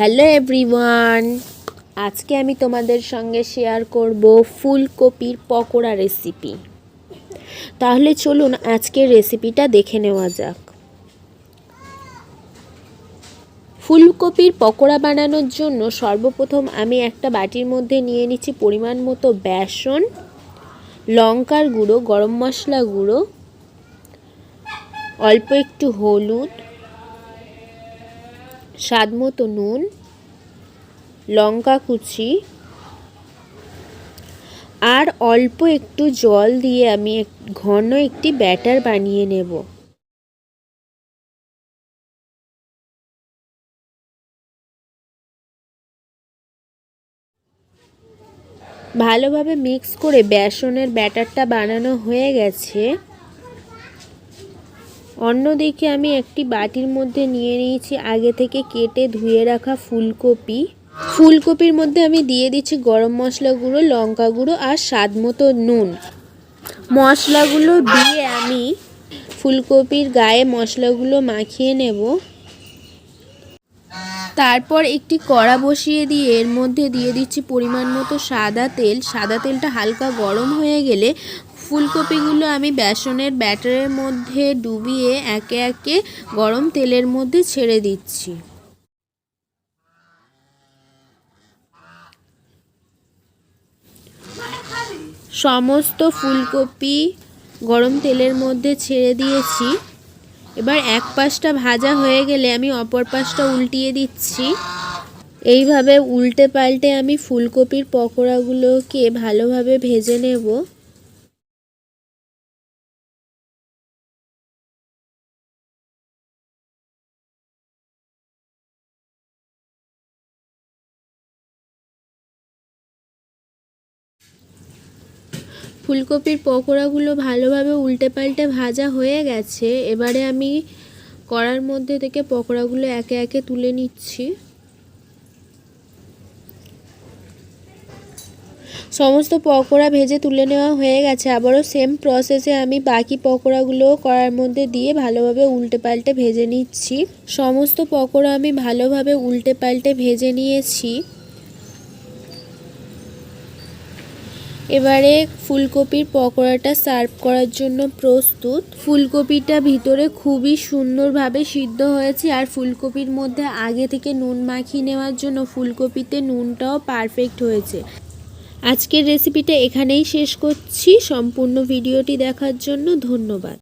Hello everyone, আজকে আমি তোমাদের সঙ্গে শেয়ার করব ফুলকপির পকোড়া রেসিপি। তাহলে চলুন আজকের রেসিপিটা দেখে নেওয়া যাক। ফুলকপির পকোড়া বানানোর জন্য সর্বপ্রথম আমি একটা বাটির মধ্যে নিয়ে নিচ্ছি পরিমাণ মতো বেসন, লঙ্কার গুঁড়ো, গরম মশলা গুঁড়ো, অল্প একটু হলুদ স্বাদ মতো নুন, লঙ্কা কুচি, আর অল্প একটু জল দিয়ে আমি ঘন একটি ব্যাটার বানিয়ে নেব। ভালোভাবে মিক্স করে বেসনের ব্যাটারটা বানানো হয়ে গেছে। অন্যদিকে আমি একটি বাটির মধ্যে নিয়ে নিয়েছি আগে থেকে কেটে ধুয়ে রাখা ফুলকপি। ফুলকপির মধ্যে আমি দিয়ে দিচ্ছি গরম মশলা গুঁড়ো, লঙ্কা গুঁড়ো আর স্বাদ মতো নুন। মশলাগুলো দিয়ে আমি ফুলকপির গায়ে মশলাগুলো মাখিয়ে নেব। তারপর একটি কড়া বসিয়ে দিয়ে এর মধ্যে দিয়ে দিচ্ছি পরিমাণ মতো সাদা তেল। সাদা তেলটা হালকা গরম হয়ে গেলে ফুলকপিগুলো আমি বেসনের ব্যাটারের মধ্যে ডুবিয়ে একে একে গরম তেলের মধ্যে ছেড়ে দিচ্ছি। সমস্ত ফুলকপি গরম তেলের মধ্যে ছেড়ে দিয়েছি। এবার এক পাশটা ভাজা হয়ে গেলে আমি অপর পাশটা উল্টিয়ে দিচ্ছি। এইভাবে উল্টে পাল্টে আমি ফুলকপির পকোড়াগুলোকে ভালোভাবে ভেজে নেব। ফুলকপির পকোড়াগুলো ভালোভাবে উল্টে পাল্টে ভাজা হয়ে গেছে। এবারে আমি কড়ার মধ্যে থেকে পকোড়াগুলো একে একে তুলে নিচ্ছি। সমস্ত পকোড়া ভেজে তুলে নেওয়া হয়ে গেছে। আবারও সেম প্রসেসে আমি বাকি পকোড়াগুলোও কড়ার মধ্যে দিয়ে ভালোভাবে উল্টে পাল্টে ভেজে নিচ্ছি। সমস্ত পকোড়া আমি ভালোভাবে উল্টে পাল্টে ভেজে নিয়েছি। এবারে ফুলকপির পকোড়াটা সার্ভ করার জন্য প্রস্তুত। ফুলকপিটা ভিতরে খুবই সুন্দরভাবে সিদ্ধ হয়েছে আর ফুলকপির মধ্যে আগে থেকে নুন মাখিয়ে নেওয়ার জন্য ফুলকপিতে নুনটাও পারফেক্ট হয়েছে। আজকের রেসিপিটা এখানেই শেষ করছি। সম্পূর্ণ ভিডিওটি দেখার জন্য ধন্যবাদ।